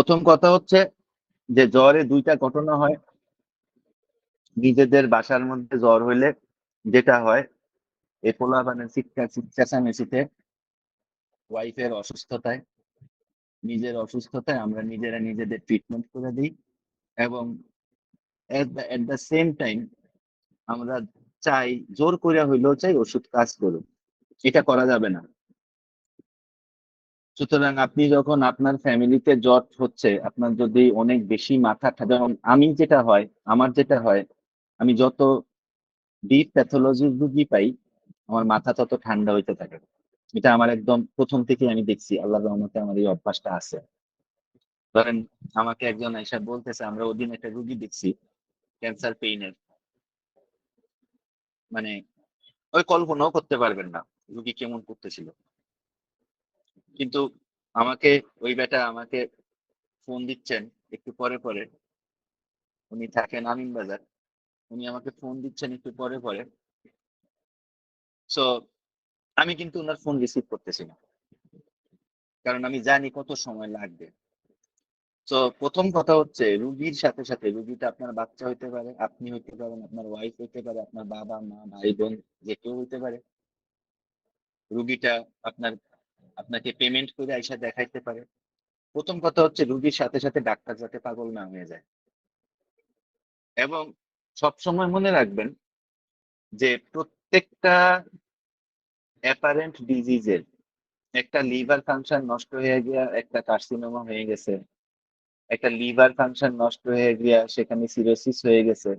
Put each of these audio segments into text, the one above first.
প্রথম কথা হচ্ছে যে জ্বরে দুইটা ঘটনা হয়। নিজেদের বাসার মধ্যে জ্বর হইলে যেটা হয় এই পোলাপানের চিৎকার চেঁচামেচিতে ওয়াইফের অসুস্থতায়, নিজের অসুস্থতায় আমরা নিজেরা নিজেদের ট্রিটমেন্ট করে দিই এবং এট দ্য সেম টাইম আমরা চাই, জোর করে হইলেও চাই ওষুধ কাজ করুক। এটা করা যাবে না। সুতরাং আপনি যখন আপনার ফ্যামিলিতে জ্বর হচ্ছে, আপনার যদি অনেক বেশি মাথা যেমন আমি যেটা হয়, আমার যেটা হয়, আমি যত ডিপ প্যাথোলজির রুগী পাই, আমার মাথা তত ঠান্ডা হইতে থাকে। এটা আমার একদম প্রথম থেকে আমি দেখছি আল্লাহ রহমতে আমার এই অভ্যাসটা আছে। ধরেন আমাকে একজন এসে বলতেছে, আমরা ওদিন একটা রুগী দেখছি ক্যান্সার পেইনের মানে ওই কল্পনাও করতে পারবেন না, রুগী কেমন করতেছিল। কিন্তু আমাকে ওই বেটা আমাকে ফোন দিচ্ছেন একটু পরে পরে। উনি থাকেন আমিন বাজার উনি আমাকে ফোন দিচ্ছেন একটু পরে পরে। সো আমি কিন্তু ওনার ফোন রিসিভ করতেছি না। কারণ আমি জানি কত সময় লাগবে। তো প্রথম কথা হচ্ছে রুগীর সাথে সাথে, রুগীটা আপনার বাচ্চা হইতে পারে, আপনি হইতে পারেন, আপনার ওয়াইফ হইতে পারে, আপনার বাবা, মা, ভাই, বোন, যে কেউ হইতে পারে। রুগীটা আপনার আপনাকে পেমেন্ট করে আইসা দেখাইতে পারে। প্রথম কথা হচ্ছে, রুগীর সাথে সাথে ডাক্তার যাতে পাগল না হয়ে যায়। এবং সবসময় মনে রাখবেন যে, প্রত্যেকটা অ্যাপারেন্ট ডিজিজের একটা লিভার ফাংশন নষ্ট হয়ে গিয়া একটা কার্সিনোমা হয়ে গেছে, একটা লিভার ফাংশন নষ্ট হয়ে গিয়া সেখানে সিরোসিস হয়ে গেছে,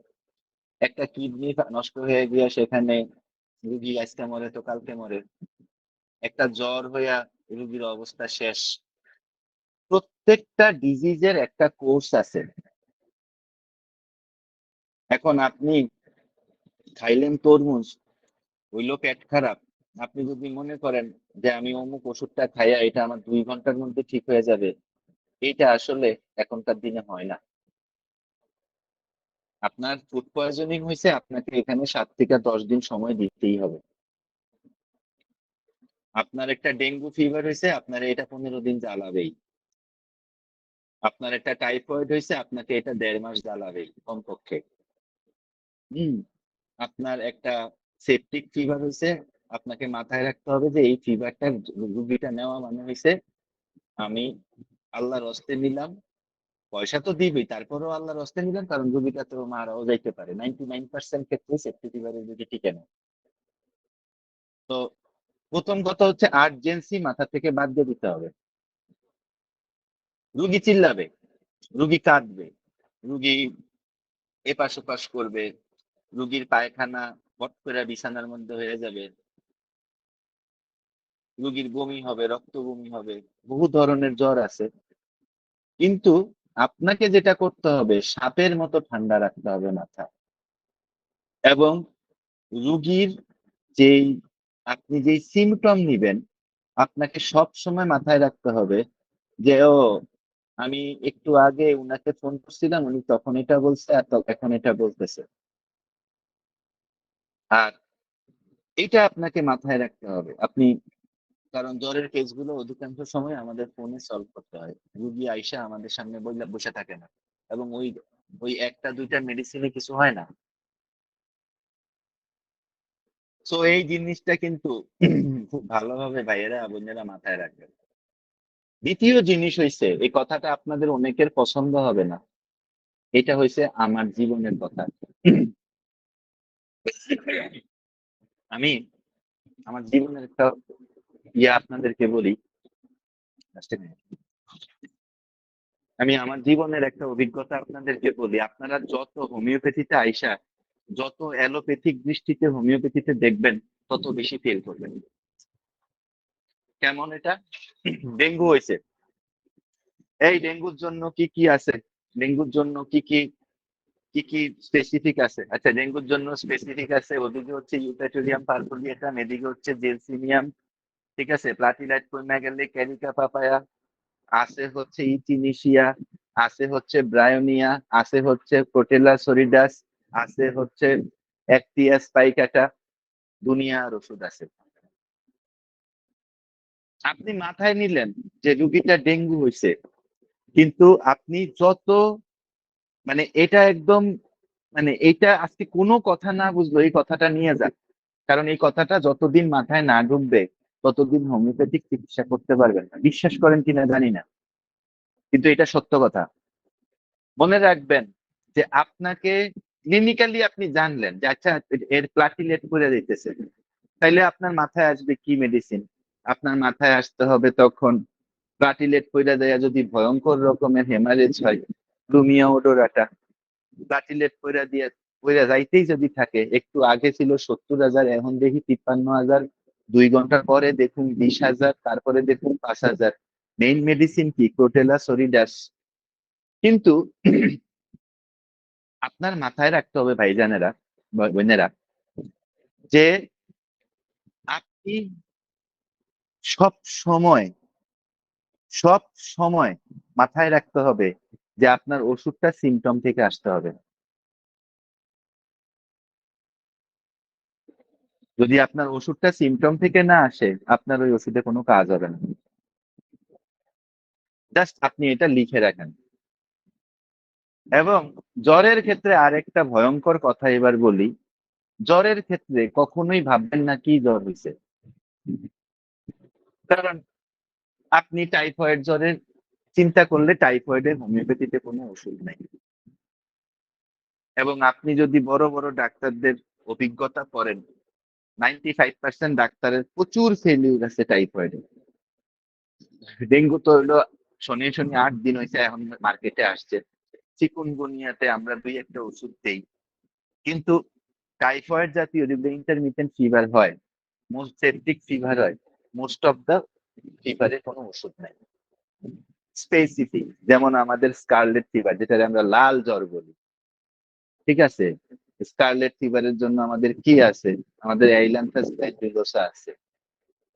একটা কিডনি নষ্ট হয়ে গিয়া সেখানে রুগী আজকে মরে তো কালকে মরে। একটা জ্বর হইয়া রুগীর অবস্থা শেষ। প্রত্যেকটা ডিজিজের একটা কোর্স আছে। এখন আপনি খাইলেন তরমুজ, হইল পেট খারাপ। আপনি যদি মনে করেন যে আমি অমুক ওষুধটা খাইয়া এটা আমার দুই ঘণ্টার মধ্যে ঠিক হয়ে যাবে, এটা আসলে এখনকার দিনে হয় না। আপনার ফুড পয়জনিং হয়েছে আপনাকে এখানে সাত থেকে দশ দিন সময় দিতেই হবে। আপনার একটা ডেঙ্গু ফিভার হয়েছে আপনার এটা পনেরো দিন জ্বালাবেই। আপনার একটা টাইফয়েড হয়েছে আপনাকে এটা দেড় মাস জ্বালাবেই কমপক্ষে। হম, আপনার একটা সেপটিক ফিভার হয়েছে আপনাকে মাথায় রাখতে হবে যে এই ফিভারটা রুগীটা নেওয়া মানে হয়েছে আমি আল্লাহর হস্তে নিলাম, পয়সা তো দিবেই, তারপরেও আল্লাহর হস্তে নিলাম, কারণ রুগীটা তো মারাও যাইতে পারে। নাইনটি নাইন পার্সেন্ট ক্ষেত্রে সেপটি ফিভারের রুগী টিকে না। তো প্রথম কথা হচ্ছে আর্জেন্সি মাথা থেকে বাদ দিয়ে দিতে হবে। রুগী চিল্লাবে, রুগী কাঁদবে, রুগী এপাশ ওপাশ করবে, রুগীর পায়খানা পট করে বিছানার মধ্যে হয়ে যাবে, রুগীর বমি হবে, রক্ত বমি হবে, বহু ধরনের জ্বর আছে। কিন্তু আপনাকে যেটা করতে হবে, সাপের মতো ঠান্ডা রাখতে হবে মাথা। এবং রুগীর যেই আপনি যেই সিমটম নিবেন, আপনাকে সব সময় মাথায় রাখতে হবে যে, ও, আমি একটু আগে উনাকে ফোন করছিলাম, উনি তখন এটা বলছে আর এখন এটা বলতেছে। আর এটা আপনাকে মাথায় রাখতে হবে। আপনি, কারণ জ্বরের কেসগুলো অধিকাংশ সময় আমাদের ফোনে সলভ করতে হয়। রুগী আইসা আমাদের সামনে বসে থাকে না। এবং ওই ওই একটা, দুইটা মেডিসিনে কিছু হয় না। তো এই জিনিসটা কিন্তু খুব ভালোভাবে ভাইয়েরা, বোনেরা মাথায় রাখবেন। দ্বিতীয় জিনিস হইছে, এই কথাটা আপনাদের অনেকের পছন্দ হবে না। এটা হয়েছে আমার জীবনের কথা। আমি আমার জীবনের একটা ইয়ে আপনাদেরকে বলি। আমি আমার জীবনের একটা অভিজ্ঞতা আপনাদেরকে বলি। আপনারা যত হোমিওপ্যাথিতে আইসা যত অ্যালোপ্যাথিক দৃষ্টিতে হোমিওপ্যাথিতে দেখবেন, তত বেশি ফেল করবেন। কেমন এটা? ডেঙ্গু হয়েছে। এই ডেঙ্গুর জন্য কি কি আছে? ডেঙ্গুর জন্য কি কি কি কি স্পেসিফিক আছে? আচ্ছা ডেঙ্গুর জন্য স্পেসিফিক আছে, ওদিকে হচ্ছে ইউপ্যাটোরিয়াম পারফোলিয়েটাম এদিকে হচ্ছে জেলসিনিয়াম ঠিক আছে? প্লাটিলাইট কমে গেলে ক্যারিকা পাপায়া, আছে হচ্ছে ইচিনিশিয়া, আছে হচ্ছে ব্রায়োনিয়া, আছে হচ্ছে প্রোটেলা, সরিডাস আছে হচ্ছে অ্যাক্টিয়াস পাইকাটা দুনিয়ার ওষুধ আছে। আপনি মাথায় নিলেন যে রুগীটা ডেঙ্গু হয়েছে কিন্তু আপনি যত মানে এটা একদম মানে এটা আজকে কোনো কথা না বুঝলো, এই কথাটা নিয়ে যান। কারণ এই কথাটা যতদিন মাথায় না ঢুকবে, ততদিন হোমিওপ্যাথিক চিকিৎসা করতে পারবেন না। বিশ্বাস করেন কিনা জানি না। কিন্তু এটা সত্য কথা। মনে রাখবেন যে আপনাকে ক্লিনিক্যালি আপনি জানলেন যে আচ্ছা এর প্লাটিলেট করে দিতেছে। তাইলে আপনার মাথায় আসবে কি মেডিসিন আপনার মাথায় আসতে হবে তখন প্লাটিলেট কইরা দেয়া যদি ভয়ঙ্কর রকমের হেমারেজ হয় লুমিয়া ওডোরাটা প্লাটিলেট কইরা দিয়ে কইরা যাইতেই যদি থাকে, একটু আগে ছিল সত্তর হাজার, এখন দেখি তিপ্পান্ন হাজার। দুই ঘণ্টা পরে দেখুন বিশ হাজার, তারপরে দেখুন পাঁচ হাজার। মেইন মেডিসিন কি? ক্রোটেলা সরিডাস কিন্তু আপনার মাথায় রাখতে হবে, ভাইজানেরা বোনেরা, যে আপনি সব সময় সব সময় মাথায় রাখতে হবে যে আপনার ওষুধটা সিমটম থেকে আসতে হবে। যদি আপনার ওষুধটা সিমটম থেকে না আসে, আপনার ওই ওষুধে কোনো কাজ হবে না। জাস্ট আপনি এটা লিখে রাখেন। এবং জ্বরের ক্ষেত্রে আরেকটা ভয়ঙ্কর কথা এবার বলি, জ্বরের ক্ষেত্রে কখনোই ভাববেন না কি জ্বর হয়েছে কারণ আপনি টাইফয়েড জ্বরের চিন্তা করলে টাইফয়েডের হোমিওপ্যাথিতে কোনো ওষুধ নেই। এবং আপনি যদি বড় বড় ডাক্তারদের অভিজ্ঞতা করেন নাইনটি ফাইভ পার্সেন্ট ডাক্তারের প্রচুর ফেলিউর আছে টাইফয়েডে ডেঙ্গু তো হলো শনি শনি আট দিন হয়েছে এখন মার্কেটে আসছে। চিকুনগুনিয়াতে আমরা দুই একটা ওষুধ দেই। কিন্তু টাইফয়েড জাতীয় যদি ইন্টারমিটেন্ট ফিভার হয় মোস্ট সেপটিক ফিভার হয় মোস্ট অফ দা ফিভারে কোনো ওষুধ নেই। স্পেসিফিক যেমন আমাদের স্কারলেট ফিভার যেটা আমরা লাল জ্বর বলি। ঠিক আছে? স্কারলেট ফিভারের জন্য আমাদের কি আছে? আমাদের অ্যাইলান্থাস ব্যাক্টেরিওসা আছে।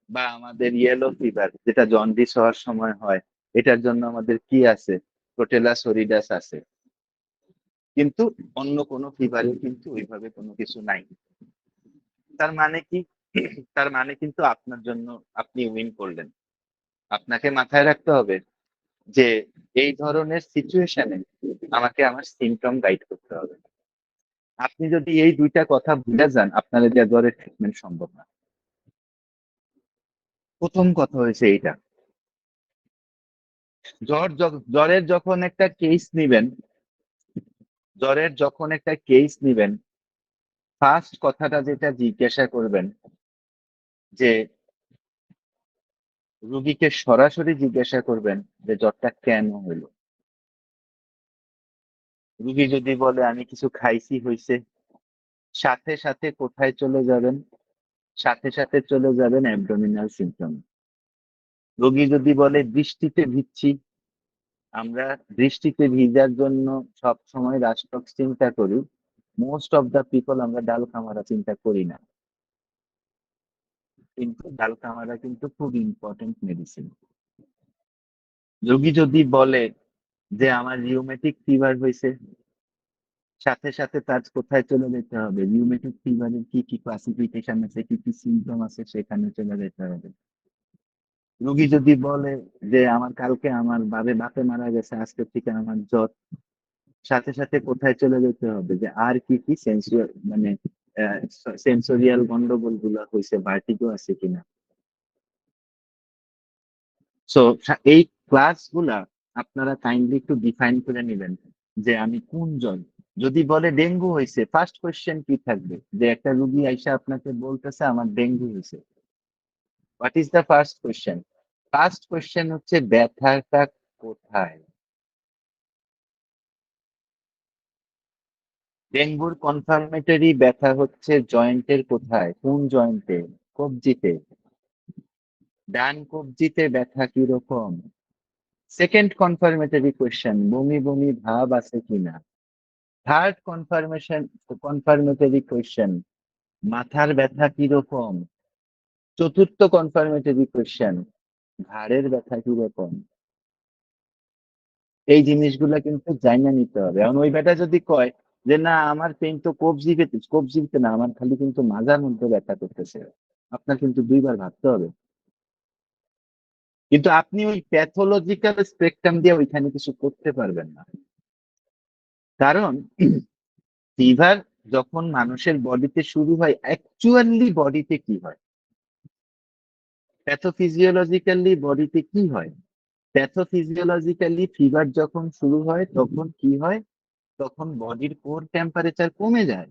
বা আমাদের ইয়েলো ফিভার যেটা জন্ডিস হওয়ার সময় হয়, এটার জন্য আমাদের কি আছে? প্রোটেলা সরিডাস আছে। কিন্তু অন্য কোনো ফিভারে কিন্তু ওইভাবে কোনো কিছু নাই। তার মানে কি? তার মানে কিন্তু আপনার জন্য আপনি উইন করলেন। আপনাকে মাথায় রাখতে হবে যে এই ধরনের সিচুয়েশনে আমাকে আমার সিমটম গাইড করতে হবে। আপনি যদি এই দুইটা কথা ভুলে যান আপনার দেওয়া জ্বরের ট্রিটমেন্ট সম্ভব না। প্রথম কথা হয়েছে এইটা। জ্বর জ্বরের যখন একটা কেস নিবেন জ্বরের যখন একটা কেস নিবেন ফার্স্ট কথাটা যেটা জিজ্ঞাসা করবেন, যে রুগীকে সরাসরি জিজ্ঞাসা করবেন যে জ্বরটা কেন হইল? রুগী যদি বলে, আমি কিছু খাইছি, হইছে। সাথে সাথে কোথায় চলে যাবেন? সাথে সাথে চলে যাবেন অ্যাবডোমিনাল সিমটম রোগী যদি বলে, বৃষ্টিতে ভিজছি। আমরা বৃষ্টিতে ভিজার জন্য সব সময় রাষ্ট্রক চিন্তা করি মোস্ট অফ দা পিপল আমরা ডাল কামারা চিন্তা করি না। কিন্তু ডাল কামারা কিন্তু খুব ইম্পর্টেন্ট মেডিসিন রোগী যদি বলে যে আমার রিউমেটিক ফিভার হয়েছে, সাথে সাথে তার কোথায় চলে যেতে হবে? রিউমেটিক ফিভারের কি কি ক্লাসিফিকেশন আছে, কি কি সিমটম আছে, সেখানে চলে যেতে হবে। রোগী যদি বলে যে, আমার কালকে আমার বাবে বাপে মারা গেছে, আজকে থেকে আমার জ্বর, সাথে সাথে কোথায় চলে যেতে হবে? যে আর কি কি সেন্সুয়াল মানে সেন্সোরিয়াল গন্ডগোলগুলো হয়েছে ভার্টিগো আছে কিনা? সো, এই ক্লাসগুলা আপনারা কাইন্ডলি একটু ডিফাইন করে নেবেন যে, আমি কোন জন যদি বলে ডেঙ্গু হয়েছে ফার্স্ট কোয়েশ্চেন কি থাকবে? যে একটা রুগী আইসা আপনাকে বলতেছে, আমার ডেঙ্গু হয়েছে what is the first question first question হচ্ছে ব্যথাটা কোথায়? ডেঙ্গুর কনফার্মেটরি ব্যথা হচ্ছে জয়েন্টের কোথায়? কোন জয়েন্টে? কবজিতে। ডান কবজিতে ব্যথা কীরকম? সেকেন্ড কনফার্মেটরি কোয়েশ্চেন বমি বমি ভাব আছে কিনা? থার্ড কনফার্মেশন কনফার্মেটরি কোয়েশ্চেন মাথার ব্যথা কীরকম? চতুর্থ কনফার্মেটরি কোয়েশ্চেন ঘাড়ের ব্যথা কীরকম? এই জিনিসগুলা কিন্তু জানা নিতে হবে। এখন ওই ব্যাটা যদি কয় যে, না, আমার পেন তো কবজিতে কবজিতে না, আমার খালি কিন্তু মাজার মধ্যে ব্যথা করতেছে। আপনার কিন্তু দুইবার ভাবতে হবে। কিন্তু আপনি ওই প্যাথোলজিক্যাল স্পেকট্রাম দিয়ে ওইখানে কিছু করতে পারবেন না। কারণ ফিভার যখন মানুষের বডিতে শুরু হয় অ্যাকচুয়ালি বডিতে কি হয়? প্যাথোফিজিওলজিক্যালি বডিতে কি হয়? প্যাথোফিজিওলজিক্যালি ফিভার যখন শুরু হয়, তখন কি হয়? তখন বডির কোর টেম্পারেচার কমে যায়।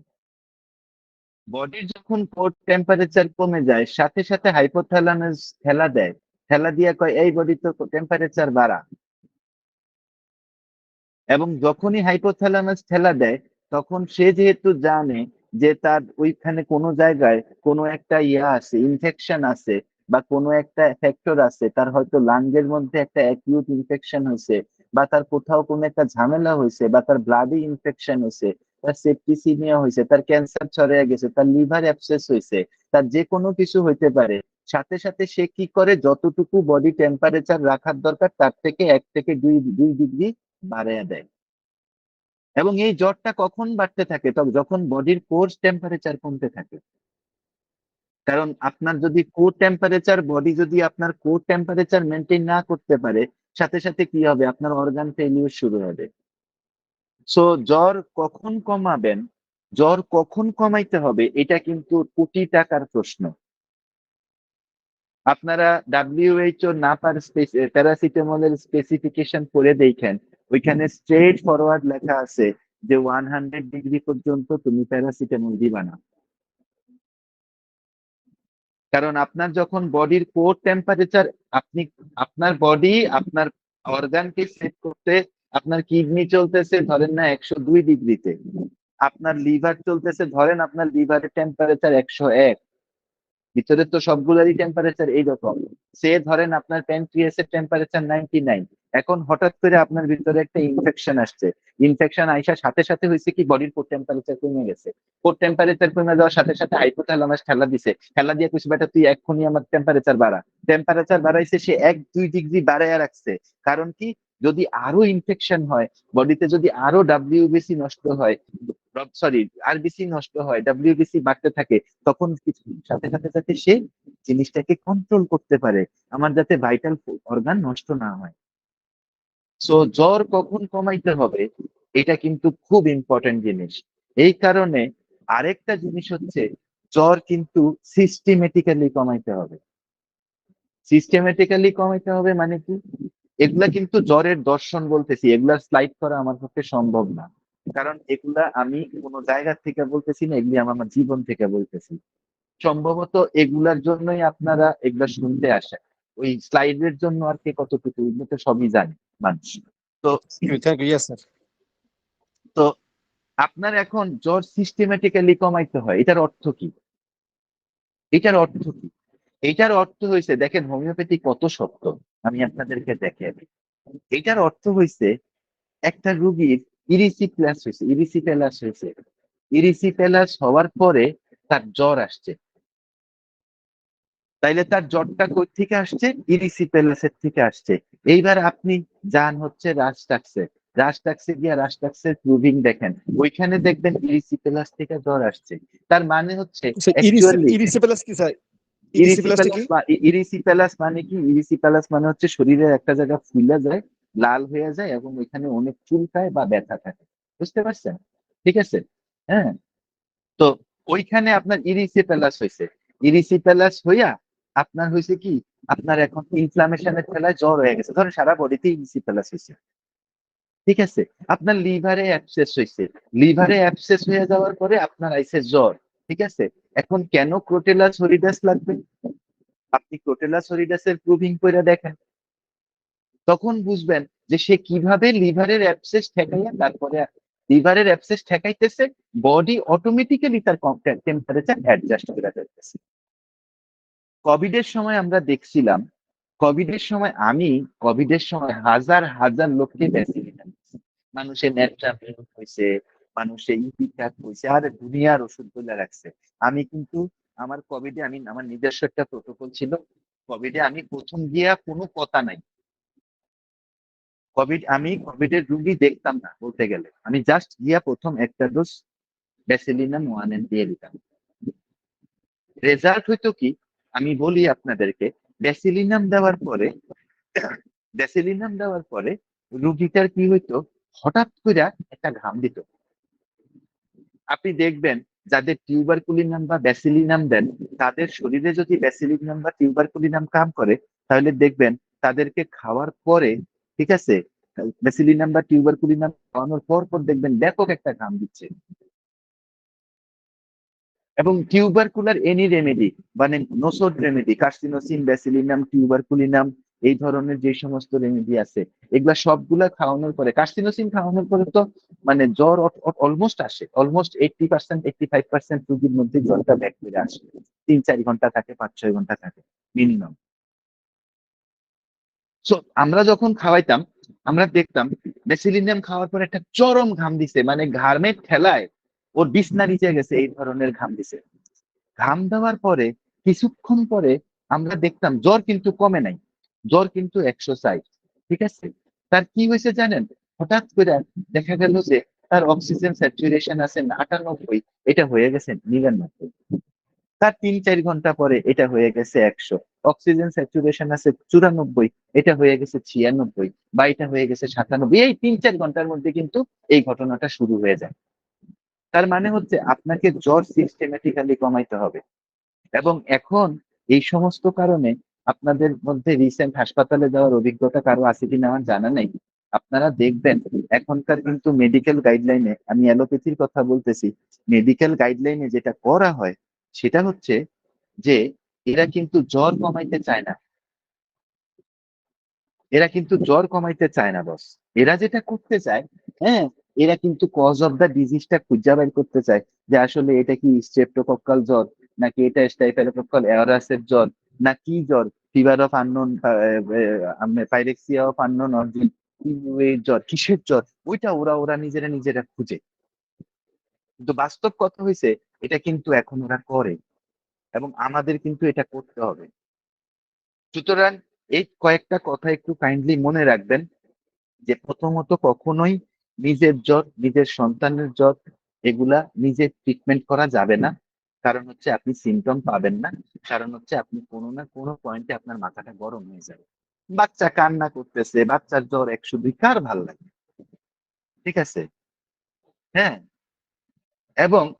বডির যখন কোর টেম্পারেচার কমে যায়, সাথে সাথে হাইপোথ্যালামাস খেলা দেয়। খেলা দিয়ে কয়, এই বডি তো টেম্পারেচার বাড়া। এবং যখনই হাইপোথ্যালামাস ঠেলা দেয়, তখন সে যেহেতু জানে যে তার ওইখানে কোনো জায়গায় কোনো একটা ইয়া আছে ইনফেকশন আছে বা কোনো একটা ফ্যাক্টর আছে, তার হয়তো লাঙ্গের মধ্যে একটা অ্যাকিউট ইনফেকশন হয়েছে, বা তার কোথাও কোনো একটা ঝামেলা হয়েছে, বা তার ব্লাডে ইনফেকশন হয়েছে, তার সেপটিসিমিয়া হয়েছে, তার ক্যান্সার ছড়িয়ে গেছে, তার লিভার অ্যাপসেস হয়েছে, তার যে কোনো কিছু হইতে পারে, সাথে সাথে সে কি করে যতটুকু বডি টেম্পারেচার রাখার দরকার, তার থেকে এক থেকে দুই দুই ডিগ্রি বাড়াইয়া দেয়। এবং এই জ্বরটা কখন বাড়তে থাকে? তখন যখন বডির কোর্স টেম্পারেচার কমতে থাকে। কারণ আপনার যদি কোর টেম্পারেচার বডি যদি আপনার কোর টেম্পারেচার মেনটেন না করতে পারে, সাথে সাথে কি হবে? আপনার অর্গান ফেলিউর শুরু হবে। সো জ্বর কখন কমাবেন? জ্বর কখন কমাইতে হবে? এটা কিন্তু কোটি টাকার প্রশ্ন। আপনারা ডাব্লিউএইচও না পার প্যারাসিটামলের স্পেসিফিকেশন পড়ে দেখেন। ওইখানে স্ট্রেট ফরওয়ার্ড লেখা আছে যে ওয়ান হান্ড্রেড ডিগ্রি পর্যন্ত তুমি প্যারাসিটামল দিবা না। কারণ আপনার যখন বডির কোর টেম্পারেচার আপনি, আপনার বডি আপনার অর্গানকে সেট করতে, আপনার কিডনি চলতেছে, ধরেন না, একশো দুই ডিগ্রিতে। আপনার লিভার চলতেছে, ধরেন আপনার লিভারের টেম্পারেচার একশো এক। ভিতরে তো সবগুলোরই টেম্পারেচার এইরকম। সে ধরেন আপনার প্যানক্রিয়াসের টেম্পারেচার নাইনটি নাইন এখন হঠাৎ করে আপনার ভিতরে একটা ইনফেকশন আসছে। ইনফেকশন আইসার সাথে সাথে হয়েছে কি বডির কোর টেম্পারেচার কমে গেছে। কোর টেম্পারেচার কমে যাওয়ার সাথে সাথে হাইপোথ্যালামাস খেলা দিছে। খেলা দিয়ে কিছু বেটা, তুই এক্ষুনি আমার টেম্পারেচার বাড়া। টেম্পারেচার বাড়াইছে, সে এক, দুই ডিগ্রি বাড়াইয়া রাখছে। কারণ কি, যদি আরও ইনফেকশন হয় বডিতে যদি আরও ডাব্লিউবিসি নষ্ট হয় সরি আরবিসি নষ্ট হয় ডাব্লিউবিসি বাড়তে থাকে, তখন সাথে সাথে সাথে সে জিনিসটাকে কন্ট্রোল করতে পারে। আমার যাতে ভাইটাল অর্গান নষ্ট না হয়। সো জ্বর কখন কমাইতে হবে, এটা কিন্তু খুব ইম্পর্টেন্ট জিনিস। এই কারণে আরেকটা জিনিস হচ্ছে, জ্বর কিন্তু সিস্টেমেটিক্যালি কমাইতে হবে। সিস্টেমেটিক্যালি কমাইতে হবে মানে কি? এগুলা কিন্তু জ্বরের দর্শন বলতেছি, এগুলা স্লাইড করা আমার পক্ষে সম্ভব না। কারণ এগুলা আমি কোনো জায়গা থেকে বলতেছি না, এগুলি আমার জীবন থেকে বলতেছি। সম্ভবত এগুলার জন্যই আপনারা এগুলা শুনতে আসেন। ওই স্লাইডের জন্য আর কে কতটুকু, এগুলো তো সবই জানে। মানুষ তো তো আপনার এখন জ্বর সিস্টেমেটিক্যালি কমাইতে হয় এটার অর্থ কি? এটার অর্থ কি? এটার অর্থ হয়েছে দেখেন হোমিওপ্যাথি কত শক্ত আমি আপনাদেরকে দেখে এটার অর্থ হয়েছে একটা রুগীর ইরিসিপ্লাস হয়েছে ইরিসিপেলাস হয়েছে ইরিসিপেলাস হওয়ার পরে তার জ্বর আসছে। তাইলে তার জ্বরটা কই থেকে আসছে? ইরিসিপেলাসের থেকে আসছে। এইবার আপনি যান হচ্ছে রাস্টাক্সে রাস্টাক্সে গিয়া রাস্টাক্সের প্রুভিং দেখেন। ওইখানে দেখবেন ইরিসিপেলাস থেকে জ্বর আসছে। তার মানে হচ্ছে ইরিসিপেলাস কি স্যার? ইরিসিপেলাস মানে কি? ইরিসিপেলাস মানে হচ্ছে শরীরের একটা জায়গা ফুলে যায় লাল হয়ে যায় এবং ওইখানে অনেক চুলকায় বা ব্যথা থাকে। বুঝতে পারছেন? ঠিক আছে? হ্যাঁ? তো ওইখানে আপনার ইরিসি ইরিসিপেলাস হয়েছে ইরিসিপেলাস হইয়া আপনার হয়েছে কি, আপনার এখন ইনফ্লামেশনের ফেলায় জ্বর হয়ে গেছে। ধরেন সারা বডিতে ইরিসিপেলাস হয়েছে। ঠিক আছে? আপনার লিভারে অ্যাপসেস হয়েছে। লিভারে অ্যাপসেস হয়ে যাওয়ার পরে আপনার আইসে জ্বর। ঠিক আছে? এখন কেন ক্রোটেলাস হরিডাস লাগবে? আপনি ক্রোটেলাস হরিডাসের প্রুভিং করে দেখেন। তখন বুঝবেন যে সে কীভাবে লিভারের অ্যাপসেস ঠেকাইয়া তারপরে লিভারের অ্যাপসেস ঠেকাইতেছে বডি অটোমেটিক্যালি তার টেম্পারেচার অ্যাডজাস্ট করে ফেলতেছে কোভিডের সময় আমরা দেখছিলাম কোভিডের সময় আমি কোভিডের সময় হাজার হাজার লোককে ভ্যাকসিনেশন মানুষের নেট্রা হয়েছে, মানুষের ইপিক্যাপ হয়েছে, আর দুনিয়ার ওষুধগুলো রাখছে আমি কিন্তু আমার কোভিডে আমি, আমার নিজস্ব একটা প্রোটোকল ছিল কোভিডে আমি প্রথম গিয়া কোনো কথা নাই। কোভিড আমি কোভিডের রুগী দেখতাম না, বলতে গেলে। আমি জাস্ট গিয়া প্রথম একটা ডোজ ব্যাসিলিনাম ওয়ান এন দিয়ে দিতাম। রেজাল্ট হইতো কি আমি বলি আপনাদেরকে, ব্যাসিলিনাম দেওয়ার পরে, ব্যাসিলিনাম দেওয়ার পরে রুগীটার কি হইতো? হঠাৎ করে একটা ঘাম দিত। আপনি দেখবেন, যাদের টিউবারকুলিনাম বা ব্যাসিলিনাম দেন, তাদের শরীরে যদি ব্যাসিলিনাম বা টিউবারকুলিনাম কাম করে, তাহলে দেখবেন তাদেরকে খাওয়ার পরে, ঠিক আছে? ব্যাসিলিনাম বা টিউবারকুলিনাম খাওয়ানোর পর পর দেখবেন ব্যাপক একটা ঘাম দিচ্ছে। এবং টিউবারকুলার এনি রেমেডি মানে nosode remedy carcinosin bacillinum tuberculinum এই ধরনের যে সমস্ত রেমেডি আছে, এগুলা সবগুলা খাওয়ানোর পরে কার্সিনোসিন খাওয়ানোর পরে তো মানে জ্বর অলমোস্ট আসে almost eighty percent eighty five percent রুগীর মধ্যে জ্বরটা ব্যাক করে আসে। তিন চার ঘণ্টা থাকে পাঁচ ছয় ঘণ্টা থাকে মিনিমাম সো আমরা যখন খাওয়াইতাম, আমরা দেখতাম ব্যাসিলিনাম খাওয়ার পর একটা চরম ঘাম দিছে মানে ঘামের ঠেলায় ওর বিছনা নিচে গেছে, এই ধরনের ঘাম দিছে। ঘাম দেওয়ার পরে, কিছুক্ষণ পরে আমরা দেখতাম জ্বর কিন্তু কমে নাই। জ্বর কিন্তু একশো ষাট, ঠিক আছে? তার কি হয়েছে জানেন? হঠাৎ করে দেখা গেল যে তার অক্সিজেন স্যাচুরেশন আছে আটানব্বই, এটা হয়ে গেছে নিরানব্বই। তার তিন চার ঘণ্টা পরে এটা হয়ে গেছে একশো। অক্সিজেন স্যাচুরেশন আছে চুরানব্বই, এটা হয়ে গেছে ছিয়ানব্বই বা এটা হয়ে গেছে সাতানব্বই। এই তিন চার ঘণ্টার মধ্যে কিন্তু এই ঘটনাটা শুরু হয়ে যায়। তার মানে হচ্ছে আপনাকে জ্বর সিস্টেমেটিক্যালি কমাইতে হবে। এবং এখন এই সমস্ত কারণে আপনাদের মধ্যে রিসেন্ট হাসপাতালে যাওয়ার অভিজ্ঞতা কারও আছে কিনা আমার জানা নেই। আপনারা দেখবেন, এখনকার কিন্তু মেডিকেল গাইডলাইনে আমি অ্যালোপ্যাথির কথা বলতেছি মেডিকেল গাইডলাইনে যেটা করা হয়, সেটা হচ্ছে যে এরা কিন্তু জ্বর কমাইতে চায় না। এরা কিন্তু জ্বর কমাইতে চায় না বস এরা যেটা করতে চায় হ্যাঁ এরা কিন্তু কজ অফ দ্য ডিজিজটা খুঁজে বের করতে চায় যে আসলে এটা কি স্ট্রেপ্টোকক্কাল জ্বর নাকি এটা স্টাইফেলোকক্কাল এরাসের জ্বর না কি জ্বর? Fever of unknown pyrexia of unknown origin জ্বর? কিসের জ্বর? ওইটা ওরা ওরা নিজেরা নিজেরা খুঁজে। কিন্তু বাস্তব কথা হয়েছে এটা কিন্তু এখন ওরা করে। এবং আমাদের কিন্তু এটা করতে হবে। সুতরাং এই কয়েকটা কথা একটু কাইন্ডলি মনে রাখবেন যে প্রথমত কখনোই নিজের জ্বর নিজের সন্তানের জ্বর এগুলা নিজে ট্রিটমেন্ট করা যাবে না। কারণ হচ্ছে আপনি সিমটম পাবেন না। কারণ হচ্ছে আপনি কোনো না কোনো পয়েন্টে আপনার মাথাটা গরম হয়ে যাবে। বাচ্চা কান্না করতেছে, বাচ্চার জ্বর একশো দুই কার ভালো লাগে। ঠিক আছে? হ্যাঁ? এবং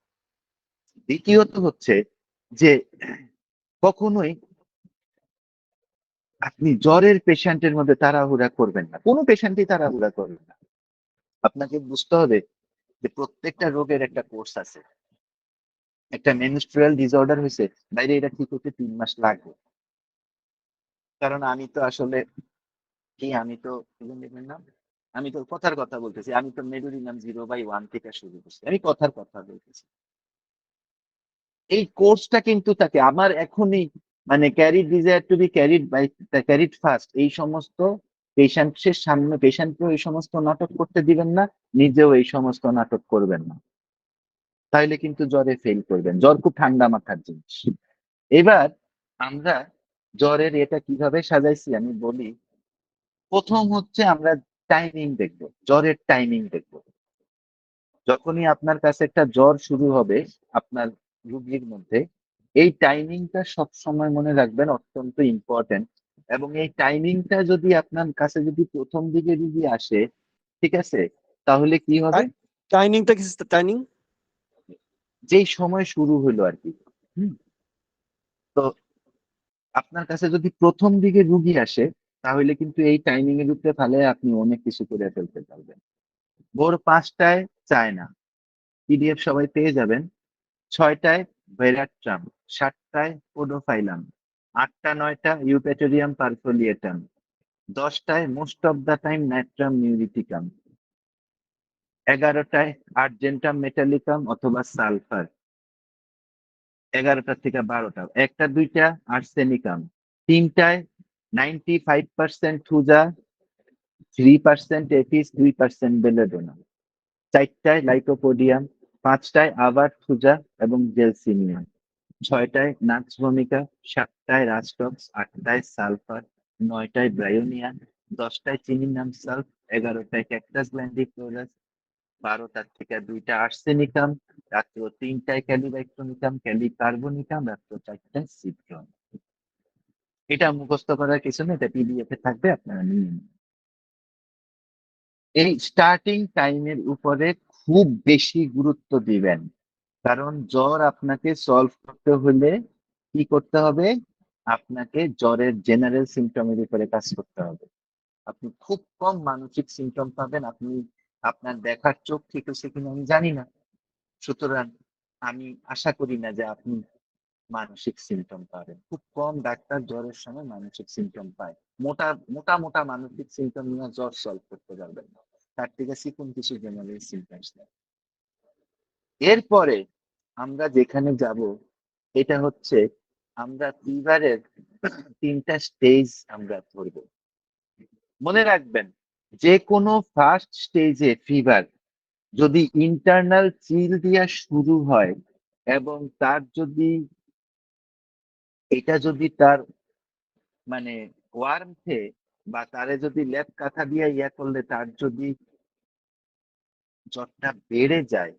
দ্বিতীয়ত হচ্ছে যে কখনোই আপনি জ্বরের পেশেন্টের মধ্যে তাড়াহুড়া করবেন না। কোনো পেশেন্টই তাড়াহুড়া করবেন না। আপনাকে বুঝতে হবে যে প্রত্যেকটা রোগের একটা কোর্স আছে। একটা মেনস্ট্রুয়াল ডিসঅর্ডার হয়েছে, বাইরে এটা ঠিক হতে তিন মাস লাগবে। কারণ আমি তো আসলে, কি আমি তো নাম আমি তো কথার কথা বলতেছি, আমি তো মেডুরিনাম জিরো বাই ওয়ান থেকে শুরু করছি, আমি কথার কথা বলতেছি। এই কোর্সটা কিন্তু তাকে, আমার এখনই মানে carried desire to be carried by carried first এই সমস্ত পেশেন্টের সামনে, পেশেন্টকেও এই সমস্ত নাটক করতে দিবেন না, নিজেও এই সমস্ত নাটক করবেন না। তাইলে কিন্তু জ্বরে ফেল করবেন। জ্বর খুব ঠান্ডা মাথার জিনিস। এবার আমরা জ্বরের এটা কীভাবে সাজাইছি আমি বলি, প্রথম হচ্ছে আমরা টাইমিং দেখব, জ্বরের টাইমিং দেখব। যখনই আপনার কাছে একটা জ্বর শুরু হবে, আপনার রুগীর মধ্যে, এই টাইমিংটা সব সময় মনে রাখবেন অত্যন্ত ইম্পর্টেন্ট এবং এই টাইমিংটা যদি আপনার কাছে যদি প্রথম দিকে যদি আসে ঠিক আছে? তাহলে কি হবে? টাইমিংটা কি টাইমিং যেই সময় শুরু হলো আর কি তো আপনার কাছে যদি প্রথম দিকে রুগী আসে তাহলে কিন্তু এই টাইমিং এর উপরে ফেলে আপনি অনেক কিছু করে ফেলতে পারবেন। ভোর পাঁচটায় চায় না। পিডিএফ সবাই পেয়ে যাবেন। ছয়টায় ভেরাট্রাম সাতটায় পোডোফাইলাম আটটা, নয়টা ইউপেটোরিয়াম পারফোলিয়েটাম। দশটায় most of the time natrum muriaticum. এগারোটায় আর্জেন্টাম মেটালিকাম অথবা সালফার। এগারোটা থেকে বারোটা। একটা, দুইটা আর্সেনিকাম। তিনটায় ninety five percent thuja, three percent apis দুই পার্সেন্ট বেলেডোনা। চারটায় লাইকোপোডিয়াম, পাঁচটায় আবার থুজা এবং জেলসিনিয়াম ছয়টায় নাক্স ভূমিকা সাতটায় রাস্টক্স আটটায় সালফার, নয়টায় ব্রায়োনিয়া, দশটায় চিনির নাম সালফ, এগারোটায় ক্যাকটাস গ্ল্যান্ডিফ্লোরাস বারোটার থেকে দুইটা আর্সেনিকাম, রাত্র তিনটায় ক্যালিবাইক্রোনিকাম ক্যালিকার্বনিকাম, রাত্র চারটায় সিট্রন। এটা মুখস্থ করার কিছু নেই, এটা পিডিএফ এ থাকবে, আপনারা নিয়ে নিন। এই স্টার্টিং টাইমের উপরে খুব বেশি গুরুত্ব দিবেন। কারণ জ্বর আপনাকে সলভ করতে হলে কি করতে হবে? আপনাকে জ্বরের জেনারেল সিমটমের উপরে কাজ করতে হবে। আপনি খুব কম মানসিক সিমটম পাবেন। আপনি, আপনার দেখার চোখ ঠিক আছে কিনা আমি জানি না। সুতরাং আমি আশা করি না যে আপনি মানসিক সিমটম পাবেন। খুব কম ডাক্তার জ্বরের সময় মানসিক সিমটম পায়। মোটা মোটা মোটা মানসিক সিমটম নিয়ে জ্বর সলভ করতে পারবেন না। তার থেকে সিকুন কিছু জেনারেল সিমটমস নেই এরপরে আমরা যেখানে যাব, এটা হচ্ছে আমরা ফিভারের তিনটা স্টেজ আমরা ধরব। মনে রাখবেন যে কোনো ফার্স্ট স্টেজে ফিভার যদি ইন্টারনাল চিল দিয়া শুরু হয় এবং তার যদি, এটা যদি তার মানে ওয়ার্মথে বা তারে যদি লেপ কাঁথা দিয়ে ইয়া করলে তার যদি জ্বরটা বেড়ে যায়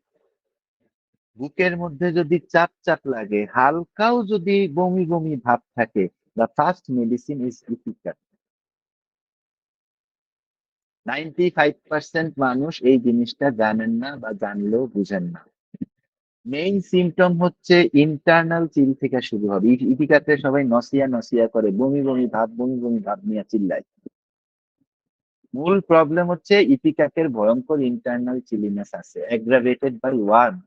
বুকের মধ্যে যদি চাপ চাপ লাগে, হালকাও যদি বমি বমি ভাব থাকে the first medicine is ipecac ninety five percent মানুষ এই জিনিসটা জানেন না বা জানলেও বুঝেন না। মেইন সিমটম হচ্ছে ইন্টারনাল চিল থেকে শুরু হবে। ই- ইপিকাতে সবাই নসিয়া নসিয়া করে, বমি বমি ভাব, বমি বমি ভাব নিয়ে চিল্লায়। মূল প্রবলেম হচ্ছে ইপিকাকের ভয়ঙ্কর ইন্টারনাল চিলিনেস আছে অ্যাগ্রাভেটেড বাই ওয়ার্ম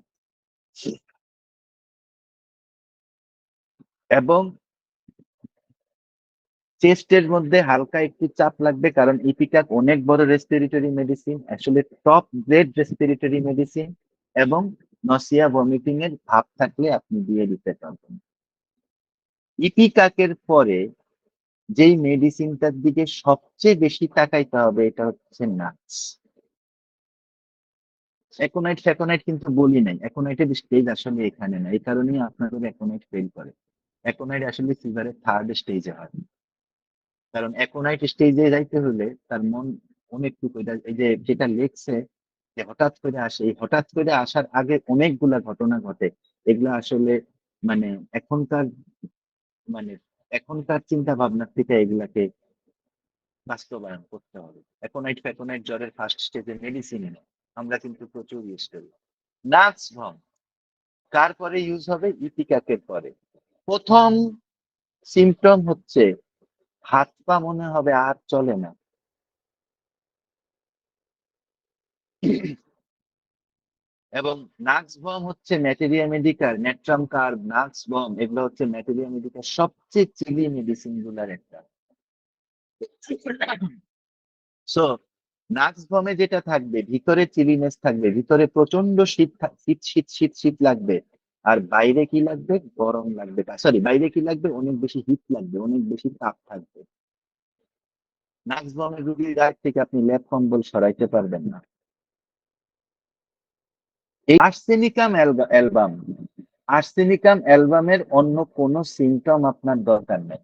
এবং চেস্টের মধ্যে হালকা একটু চাপ লাগবে কারণ ইপিকাক অনেক বড় রেসপিরেটরি মেডিসিন আসলে টপ গ্রেড রেসপিরেটরি মেডিসিন এবং নসিয়া ভমিটিং এর ভাব থাকলে আপনি দিয়ে দিতে পারবেন। ইপিকাকের পরে যেই মেডিসিনটার দিকে সবচেয়ে বেশি তাকাইতে হবে এটা হচ্ছে নাটস একোনাইট ফ্যাকোনাইট কিন্তু বলি নাই। একোনাইটের স্টেজ আসলে এখানে না। এই কারণেই আপনাদের একোনাইট ফেল করে। একোনাইট আসলে ফিভারের থার্ড স্টেজে হয়। কারণ একোনাইট স্টেজে যাইতে হলে তার মন অনেকটুকু এটা- এই যে যেটা লেখছে যে হঠাৎ করে আসে, এই হঠাৎ করে আসার আগে অনেকগুলা ঘটনা ঘটে। এগুলা আসলে মানে এখনকার মানে এখনকার চিন্তা ভাবনা থেকে এগুলাকে বাস্তবায়ন করতে হবে। একোনাইট ফ্যাকোনাইট জ্বরের ফার্স্ট স্টেজে মেডিসিন আমরা কিন্তু প্রচুর ইউজ করি। নাক্স ভম কার পরে ইউজ হবে? ইপিকাকের পরে। প্রথম সিমটম হচ্ছে, হাত পা মনে হবে আর চলে না। এবং নাক্স বম হচ্ছে ম্যাটেরিয়া মেডিকার নেট্রাম কার নাক্স বম এগুলো হচ্ছে ম্যাটেরিয়া মেডিকার সবচেয়ে চিলি মেডিসিনগুলার একটা। সো নাক্স বমে যেটা থাকবে, ভিতরে চিলিনেস থাকবে, ভিতরে প্রচণ্ড শীত শীত শীত শীত শীত লাগবে। আর বাইরে কি লাগবে? গরম লাগবে। সরি বাইরে কি লাগবে? অনেক বেশি হিট লাগবে, অনেক বেশি তাপ থাকবে। নাক্স বমের রুগীর গায়ে থেকে আপনি ল্যাপ কম্বল সরাইতে পারবেন না। এই আর্সেনিকাম অ্যালবাম, আর্সেনিকাম অ্যালবামের অন্য কোনো সিমটম আপনার দরকার নেই।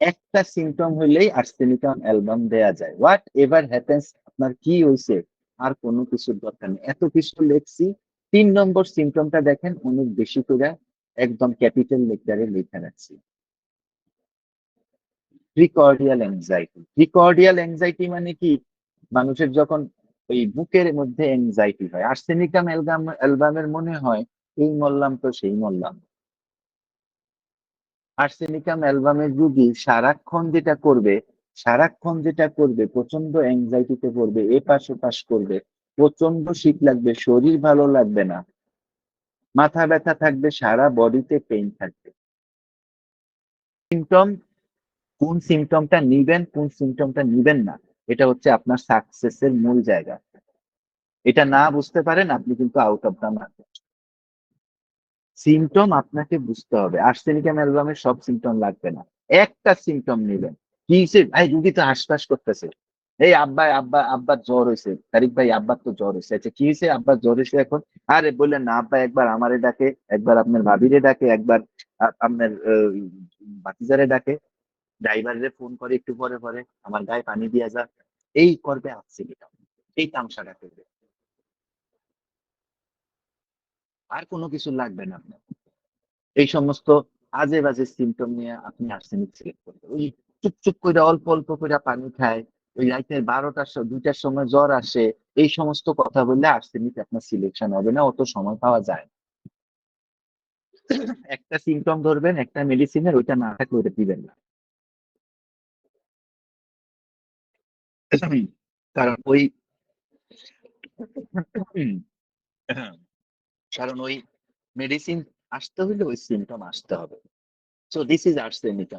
একটা সিমটম হইলেই আর্সেনিকাম অ্যালবাম দেয়া যায়। হোয়াট এভার হ্যাপেন্স আপনার কি হয়েছে আর কোনো কিছুর দরকার নেই। এত কিছু লেখছি, তিন নম্বর সিমটমটা দেখেন, অনেক বেশি করে একদম ক্যাপিটাল লেটারে লেখা রাখছি। প্রিকর্ডিয়াল অ্যাংজাইটি প্রিকর্ডিয়াল অ্যাংজাইটি মানে কি? মানুষের যখন ওই বুকের মধ্যে অ্যাংজাইটি হয় আর্সেনিকাম অ্যালবাম অ্যালবামের মনে হয়, এই মরলাম তো সেই মরলাম। আর্সেনিকাম অ্যালবামের রুগী সারাক্ষণ যেটা করবে, সারাক্ষণ যেটা করবে প্রচণ্ড অ্যাংজাইটিতে পড়বে, এপাশ ওপাশ করবে প্রচণ্ড শীত লাগবে, শরীর ভালো লাগবে না, মাথা ব্যথা থাকবে, সারা বডিতে পেইন থাকবে। সিমটম কোন সিমটমটা নিবেন, কোন সিমটমটা নিবেন না, এটা হচ্ছে আপনার সাকসেসের মূল জায়গা। এটা না বুঝতে পারেন, আপনি কিন্তু out of the market symptom আপনাকে বুঝতে হবে। আর্সেনিকাম অ্যালবামের সব সিমটম লাগবে না। একটা সিমটম নেবেন। কি ভাই রুগী তো হাসপাস করতেছে। এই আব্বা আব্বা আব্বার জ্বর হয়েছে তারিক ভাই আব্বার তো জ্বর হয়েছে আচ্ছা কি হয়েছে আব্বার জ্বর হয়েছে এখন? আরে বললেন না আব্বা একবার আমারে ডাকে একবার আপনার ভাবিরে ডাকে একবার আপনার আহ, ভাতিজারে ডাকে। ড্রাইভারে ফোন করে একটু পরে পরে আমার গায়ে পানি দিয়া যা। এই করবে আর্সেনিকাম এই তামসাটা করবে। আর কোনো কিছু লাগবে না আপনার এই সমস্ত আজে বাজে সিমটম নিয়ে আপনি আর্সেনিক সিলেক্ট করবেন ওই চুপ চুপ করে অল্প অল্প করে পানি খায় ওই রাইতের বারোটার দুইটার সময় জ্বর আসে এই সমস্ত কথা বললে আর্সেনিক আপনার সিলেকশন হবে না অত সময় পাওয়া যায়। একটা সিমটম ধরবেন একটা মেডিসিনের ওইটা না থাকলে ওইটা দিবেন না কারণ ওই কারণ ওই মেডিসিন আসতে হলে ওই সিমটম আসতে হবে। So this is arsenic